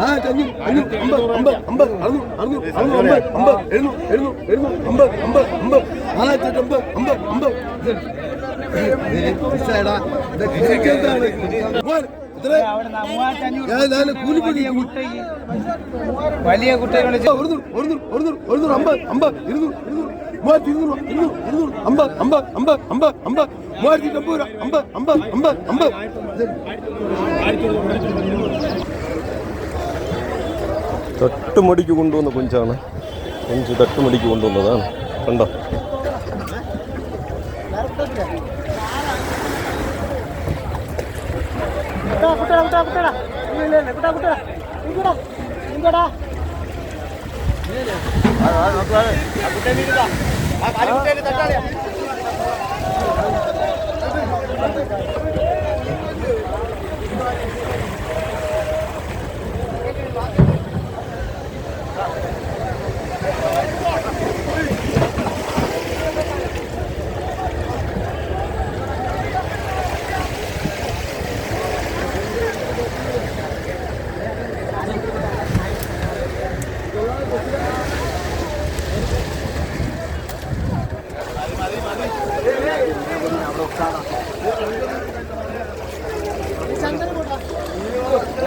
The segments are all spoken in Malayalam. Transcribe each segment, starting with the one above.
ആ കഞ്ഞി കഞ്ഞി അമ്പത് അമ്പത് അമ്പത് അറുന്നൂറ് അറുന്നൂറ് അറുന്നൂറ് അമ്പത് അമ്പത് നാലായിരത്തി അമ്പത് അമ്പത് അമ്പത് ഇത്ര? വലിയ കുട്ടികൾ ഇരുന്നൂറ് കൊണ്ടുവന്ന മൂവായിരത്തി ഇരുന്നൂറ് ഇരുന്നൂറ് കൊണ്ടുവന്നതാണ്. അമ്പത് അമ്പത് അമ്പത് കുട്ടാ കുട്ടാ ഇങ്ങടാ ഇങ്ങടാ രൂപ അമ്പത് അമ്പത് അമ്പത് അമ്പത് നീ കൊണ്ടുവന്ന ആ തട്ടുമടിക്ക് കൊണ്ടുവന്നതാണ് കണ്ടോ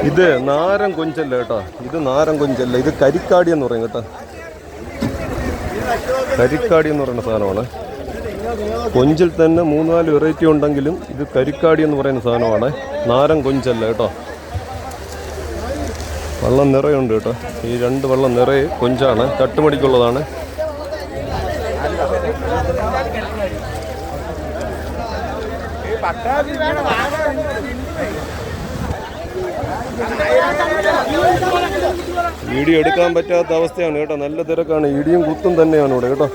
ഇത് നാരൻ കൊഞ്ചല്ല കേട്ടോ. ഇത് നാരൻ കൊഞ്ചല്ല. ഇത് കരിക്കാടി എന്ന് പറയും കേട്ടോ. കരിക്കാടി എന്ന് പറയുന്ന സാധനമാണ്. കൊഞ്ചിൽ തന്നെ മൂന്ന് നാല് വെറൈറ്റി ഉണ്ടെങ്കിലും ഇത് കരിക്കാടി എന്ന് പറയുന്ന സാധനമാണ്. നാരൻ കൊഞ്ചല്ല കേട്ടോ. വെള്ളം നിറയുണ്ട് കേട്ടോ. ഈ രണ്ട് വെള്ളം നിറയെ കൊഞ്ചാണ്. തട്ടുമടിക്കുള്ളതാണ് വീഡിയോ എടുക്കാൻ പറ്റാത്ത അവസ്ഥയാണ് കേട്ടോ. നല്ല തിരക്കാണ്. ഇടിയും കുത്തും തന്നെയാണ് ഇവിടെ കേട്ടോ.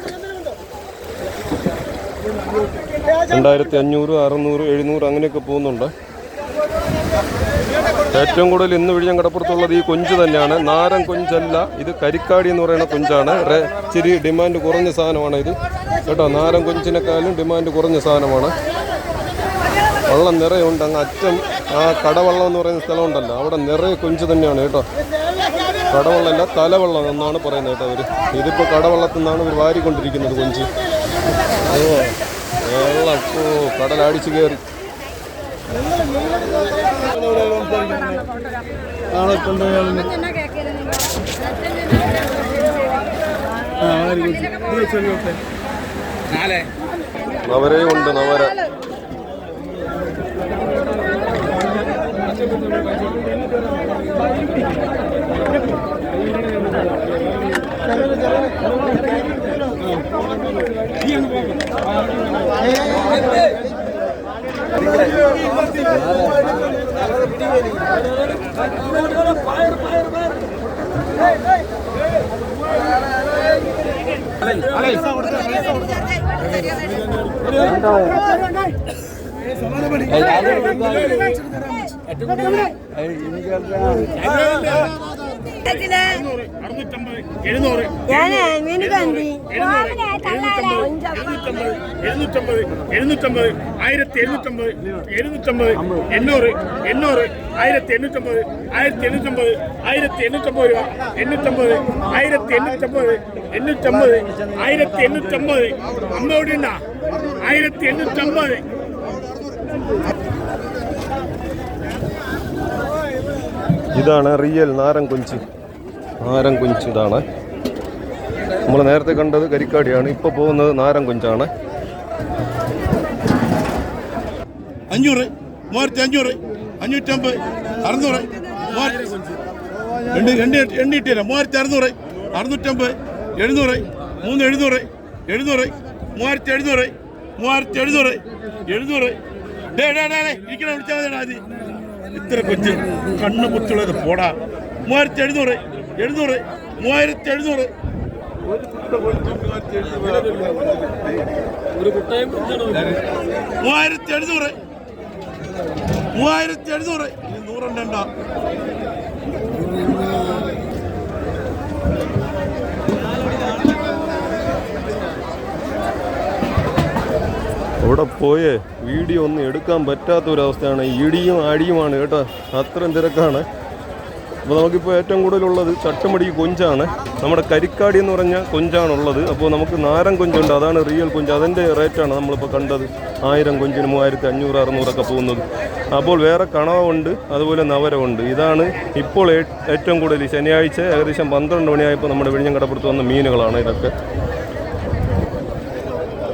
രണ്ടായിരത്തി അഞ്ഞൂറ് അറുന്നൂറ് എഴുന്നൂറ് അങ്ങനെയൊക്കെ പോകുന്നുണ്ട്. ഏറ്റവും കൂടുതൽ ഇന്ന് വിഴിഞ്ഞം കടപ്പുറത്തുള്ളത് ഈ കൊഞ്ച് തന്നെയാണ്. നാരൻ കൊഞ്ചല്ല. ഇത് കരിക്കാടി എന്ന് പറയുന്ന കൊഞ്ചാണ്. ഇച്ചിരി ഡിമാൻഡ് കുറഞ്ഞ സാധനമാണ് ഇത്. കേട്ടോ നാരൻ കൊഞ്ചിനെക്കാളും ഡിമാൻഡ് കുറഞ്ഞ സാധനമാണ്. വെള്ളം നിറയുണ്ട് അങ്ങ് അറ്റം ആ കടവള്ളം എന്ന് പറയുന്ന സ്ഥലമുണ്ടല്ലോ. അവിടെ നിറയെ കൊഞ്ച് തന്നെയാണ് കേട്ടോ. കടവള്ളമല്ല തലവള്ളം എന്നാണ് പറയുന്നത് കേട്ടോ അവർ ഇതിപ്പോൾ കടവള്ളത്തിൽ നിന്നാണ് ഇവർ വാരിക്കൊണ്ടിരിക്കുന്നത് കൊഞ്ച്. ഓ വെള്ളം. ഓ കടലടിച്ച് കയറി അവരെയും കൊണ്ടുപോയാലും ഉണ്ട് നവര കണ്ടി എഴുന്നൂറ്റമ്പത് എഴുന്നൂറ്റമ്പത് ആയിരത്തി എഴുന്നൂറ്റമ്പത് എഴുന്നൂറ്റമ്പത് എണ്ണൂറ് എണ്ണൂറ് ആയിരത്തി എണ്ണൂറ്റമ്പത് ആയിരത്തി എണ്ണൂറ്റമ്പത് ആയിരത്തി എണ്ണൂറ്റമ്പത് രൂപ എണ്ണൂറ്റമ്പത് ആയിരത്തി എണ്ണൂറ്റമ്പത് എണ്ണൂറ്റമ്പത് ആയിരത്തി എണ്ണൂറ്റമ്പത് അമ്മയോട് ഉണ്ടാ ആയിരത്തി എണ്ണൂറ്റമ്പത് ഇതാണ് റിയൽ നാരൻ കൊഞ്ച്. നാരൻ കൊഞ്ച് ഇതാണ്. നമ്മൾ നേരത്തെ കണ്ടത് കരിക്കാടിയാണ് ഇപ്പോൾ പോകുന്നത് നാരൻ കൊഞ്ചാണ്. അഞ്ഞൂറ് മൂവായിരത്തി അഞ്ഞൂറ് അഞ്ഞൂറ്റമ്പത് അറുന്നൂറ് മൂവായിരത്തി രണ്ട് എണ്ണി എണ്ണിട്ടില്ല മൂവായിരത്തി അറുന്നൂറ് അറുന്നൂറ്റമ്പത് എഴുന്നൂറ് മൂന്ന് എഴുന്നൂറ് എഴുന്നൂറ് മൂവായിരത്തി എഴുന്നൂറ് മൂവായിരത്തി എഴുന്നൂറ് എഴുന്നൂറ്. ഡേ ഡേ ഡേ ഇരിക്കണം വിളിച്ചാൽ ആദ്യം. ഇത്ര കൊച്ച് കണ്ണു കുത്തുള്ളത് പോടാ. മൂവായിരത്തി എഴുന്നൂറ് എഴുന്നൂറ് മൂവായിരത്തി എഴുന്നൂറ്. മൂവായിരത്തി എഴുന്നൂറ് മൂവായിരത്തി എഴുന്നൂറ്. ഇനി നൂറുണ്ടണ്ട അവിടെ പോയേ? വീഡിയോ ഒന്നും എടുക്കാൻ പറ്റാത്ത ഒരവസ്ഥയാണ് ഇടിയും അടിയുമാണ് കേട്ടോ. അത്രയും തിരക്കാണ്. അപ്പോൾ നമുക്കിപ്പോൾ ഏറ്റവും കൂടുതലുള്ളത് ചട്ടമടി കൊഞ്ചാണ്. നമ്മുടെ കരിക്കാടി എന്ന് പറഞ്ഞാൽ കൊഞ്ചാണുള്ളത്. അപ്പോൾ നമുക്ക് നാരൻ കൊഞ്ചുണ്ട്. അതാണ് റിയൽ കൊഞ്ച്. അതിന്റെ റേറ്റാണ് നമ്മളിപ്പോൾ കണ്ടത്. ആയിരം കൊഞ്ചിന് മൂവായിരത്തി അഞ്ഞൂറ് അറുന്നൂറൊക്കെ പോകുന്നത്. അപ്പോൾ വേറെ കണവുണ്ട് അതുപോലെ നവരമുണ്ട് ഇതാണ് ഇപ്പോൾ ഏറ്റവും കൂടുതൽ ശനിയാഴ്ച ഏകദേശം പന്ത്രണ്ട് മണിയായപ്പോൾ നമ്മുടെ വിഴിഞ്ഞം കടപ്പുറത്ത് വന്ന മീനുകളാണ് ഇതൊക്കെ.